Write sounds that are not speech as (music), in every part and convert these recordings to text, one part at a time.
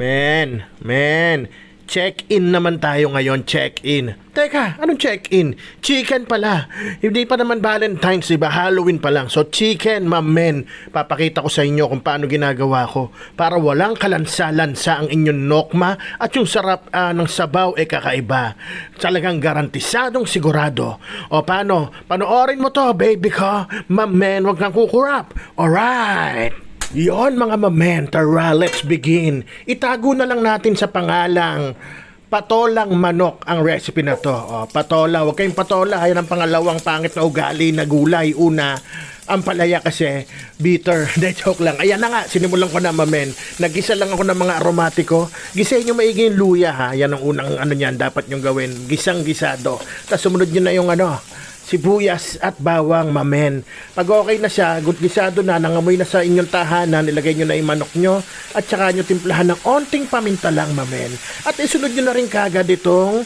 Men, men, check-in naman tayo ngayon, check-in. Teka, anong check-in? Chicken pala. Hindi pa naman Valentine's, diba? Halloween pa lang. So, chicken, ma'am, men. Papakita ko sa inyo kung paano ginagawa ko para walang kalansa-lansa ang inyong nokma at yung sarap ah, ng sabaw ay kakaiba. Talagang garantisadong sigurado. O paano? Panoorin mo to, baby ko. Ma'am, men, wag kang kukurap. Alright. Yon mga mamen, tara, let's begin. Itago na lang natin sa pangalang patolang manok ang recipe na to. O, patola, huwag kayong patola. Yan ang pangalawang pangit na ugali na gulay. Una, ang palaya kasi bitter. (laughs) Hindi, joke lang. Ayan na nga, sinimulan ko na mamen. Nagisa lang ako ng mga aromatiko. Gisahin nyo maigi yung luya ha. Yan ang unang ano niyan, dapat nyo gawin. Gisang gisado. Tapos sumunod nyo na yung ano, sibuyas at bawang mamen. Pag okay na siya, gutgisado na, nangamoy na sa inyong tahanan, ilagay nyo na yung manok nyo at saka nyo timplahan ng onting paminta lang mamen. At isunod nyo na rin kagad itong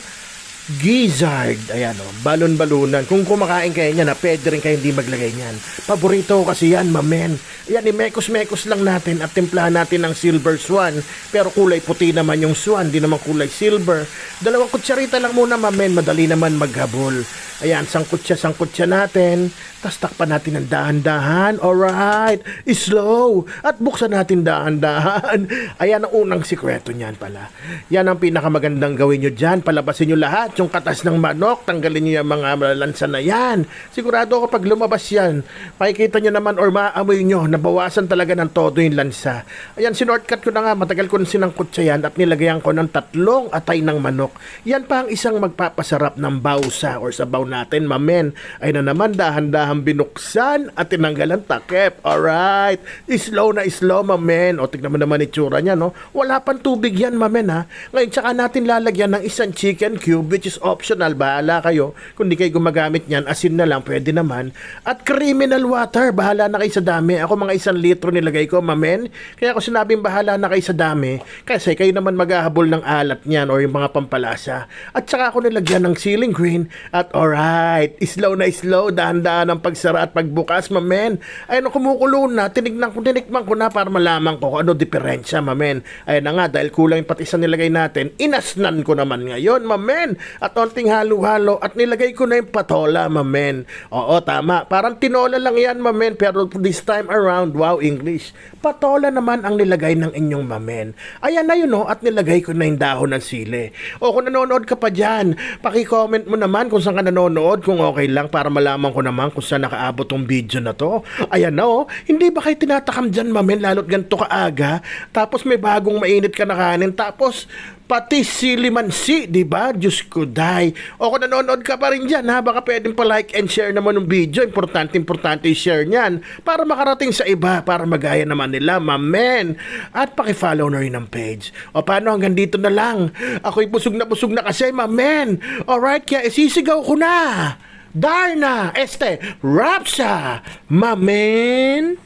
gizzard. Ayan o, balon-balunan. Kung kumakain kayo niyan, na pwede rin kayo hindi maglagay niyan. Paborito kasi yan, mamen. Yan, imekos-mekos lang natin at timplahan natin ng silver swan. Pero kulay puti naman yung swan, di naman kulay silver. Dalawang kutsarita lang muna, mamen. Madali naman maghabol. Ayan, sangkutsa, sangkutsa natin. Tapos takpan natin ng dahan-dahan. Alright, slow. At buksan natin dahan-dahan. Ayan ang unang sikreto niyan pala. Yan ang pinakamagandang gawin nyo dyan. Palabasin nyo lahat yung katas ng manok. Tanggalin nyo yung mga lansa na yan. Sigurado ako pag lumabas yan, makikita nyo naman or maamoy nyo, nabawasan talaga ng todo yung lansa. Ayan, sinortcut ko na nga. Matagal ko na sinangkot sa yan at nilagayan ko ng tatlong atay ng manok. Yan pa ang isang magpapasarap ng bausa or sabaw natin, mamen. Ay na naman, dahan-dahan binuksan at tinanggalan takip. Alright. Slow na slow, mamen. O, tignan mo naman itsura niya, no? Wala pang tubig yan, mamen, ha? Ngayon, tsaka natin lalagyan ng isang chicken cube, which is optional. Bahala kayo. Kung di kayo gumagamit niyan, asin na lang, pwede naman. At criminal water, bahala na kayo sa dami. Ako mga isang litro nilagay ko, mamen. Kaya ako sinabing bahala na kayo sa dami. Kasi kayo naman maghahabol ng alat niyan or yung mga pampalasa. At saka ako nilagyan ng ceiling green. At alright, slow na slow, dahan-dahan ang pagsara at pagbukas, mamen. Ayun, kumukulo na, tinignan ko, tinikman ko na para malaman ko kung ano diferensya, mamen. Ayun na nga, dahil kulang yung pati nilagay natin, inasnan ko naman ngayon, mamen. At onting halo-halo at nilagay ko na yung patola, mamen. Oo, tama. Parang tinola lang yan, mamen. Pero this time around, wow, English. Patola naman ang nilagay ng inyong mamen. Ayan na yun, no? At nilagay ko na yung dahon ng sili. O kung nanonood ka pa dyan, paki-comment mo naman kung saan ka nanonood, kung okay lang para malaman ko naman kung saan nakaabot tong video na to. Ayan na, oh. Hindi ba kayo tinatakam dyan, mamen, lalo't ganito kaaga? Tapos may bagong mainit ka na kanin, tapos pati silimansi, di ba? Diyos ko, day. O kung nanonood ka pa rin dyan, ha, baka pwedeng pa-like and share naman ng video. Importante, importante i-share niyan para makarating sa iba, para magaya naman nila, mamen. At paki-follow na rin ang page. O paano, hanggang dito na lang. Ako'y busog na busog na kasi, mamen. Alright, kaya isisigaw ko na. Darna, este, Rapsa, mamen.